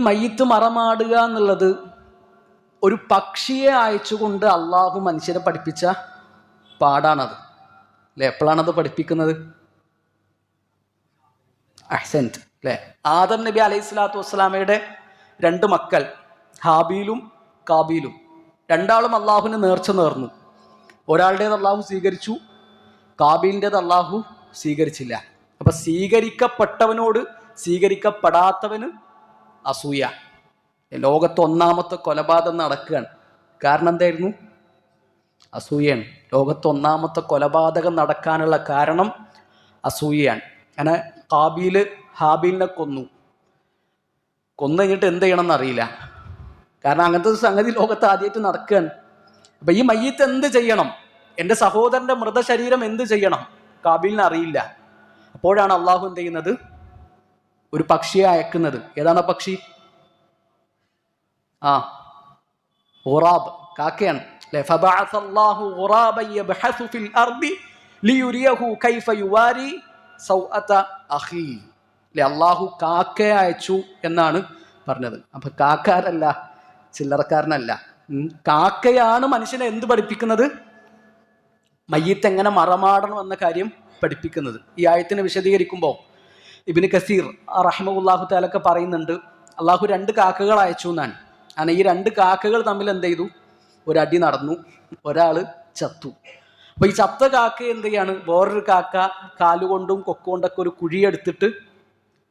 മയ്യത്ത് മറമാടുക എന്നുള്ളത് ഒരു പക്ഷിയെ അയച്ചുകൊണ്ട് അള്ളാഹു മനുഷ്യരെ പഠിപ്പിച്ച പാടാണത്. അല്ലെ എപ്പോഴാണത് പഠിപ്പിക്കുന്നത്? അഹ്സന്റ് അല്ലെ ആദം നബി അലൈഹി സ്വലാത്തു വസ്സലാമയുടെ രണ്ട് മക്കൾ ഹാബീലും കാബീലും. രണ്ടാളും അള്ളാഹുവിന് നേർച്ച നേർന്നു. ഒരാളുടേത് അള്ളാഹു സ്വീകരിച്ചു കാബീലിന്റെത് അള്ളാഹു സ്വീകരിച്ചില്ല. അപ്പം സ്വീകരിക്കപ്പെട്ടവനോട് സ്വീകരിക്കപ്പെടാത്തവന് അസൂയ. ലോകത്ത് ഒന്നാമത്തെ കൊലപാതകം നടക്കുകയാണ്. കാരണം എന്തായിരുന്നു? അസൂയയാണ്. ലോകത്ത് ഒന്നാമത്തെ കൊലപാതകം നടക്കാനുള്ള കാരണം അസൂയയാണ്. അങ്ങനെ കാബീൽ ഹാബീലിനെ കൊന്നു. കൊന്നു കഴിഞ്ഞിട്ട് എന്ത് ചെയ്യണം എന്നറിയില്ല കാരണം അങ്ങനത്തെ സംഗതി ലോകത്ത് ആദ്യമായിട്ട് നടക്കുകയാണ്. അപ്പൊ ഈ മയ്യത്ത് എന്ത് ചെയ്യണം? എന്റെ സഹോദരന്റെ മൃതശരീരം എന്ത് ചെയ്യണം? കാബീലിന് അറിയില്ല. അപ്പോഴാണ് അള്ളാഹു എന്ത് ചെയ്യുന്നത്? ഒരു പക്ഷിയെ അയക്കുന്നത് ഏതാണ് ആ പക്ഷി ആ ഉറാബ് കാക്കയാണ് അല്ലേ فبعث الله غرابا يبحث في الأرض ليريه كيف يواري سوءة أخيه അല്ലെ അള്ളാഹു കാക്കയെ അയച്ചു എന്നാണ് പറഞ്ഞത് അപ്പൊ കാക്കാരല്ല ചില്ലറക്കാരനല്ല ഉം. കാക്കയാണ് മനുഷ്യനെ എന്ത് പഠിപ്പിക്കുന്നത് മയ്യത്ത് എങ്ങനെ മറമാടണം എന്ന കാര്യം പഠിപ്പിക്കുന്നത് ഈ ആയത്തിനെ വിശദീകരിക്കുമ്പോൾ ഇബിന് കസീർ റഹ്മുല്ലാഹു താലൊക്കെ പറയുന്നുണ്ട് അള്ളാഹു രണ്ട് കാക്കകൾ അയച്ചു എന്നാണ്. അങ്ങനെ ഈ രണ്ട് കാക്കകൾ തമ്മിൽ എന്ത് ചെയ്തു? ഒരടി നടന്നു ഒരാൾ ചത്തു. അപ്പൊ ഈ ചത്ത കാക്ക എന്ത് ചെയ്യാണ്? വേറൊരു കാക്ക കാലുകൊണ്ടും കൊക്കുകൊണ്ടൊക്കെ ഒരു കുഴിയെടുത്തിട്ട്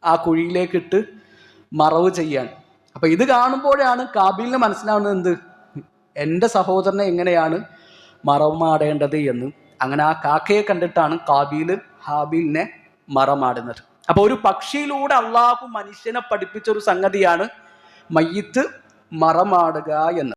ആ കുഴിയിലേക്ക് ഇട്ട് മറവ് ചെയ്യാണ്. അപ്പൊ ഇത് കാണുമ്പോഴാണ് കാബിലിന് മനസ്സിലാവുന്നത് എന്ത്? എന്റെ സഹോദരനെ എങ്ങനെയാണ് മറമാടേണ്ടത് എന്ന്? അങ്ങനെ ആ കാക്കയെ കണ്ടിട്ടാണ് കാബീൽ ഹാബീലിനെ മറമാടുന്നത് അപ്പൊ ഒരു പക്ഷിയിലൂടെ അള്ളാഹു മനുഷ്യനെ പഠിപ്പിച്ച ഒരു സംഗതിയാണ് മയ്യത്ത് മറമാടുക എന്ന്.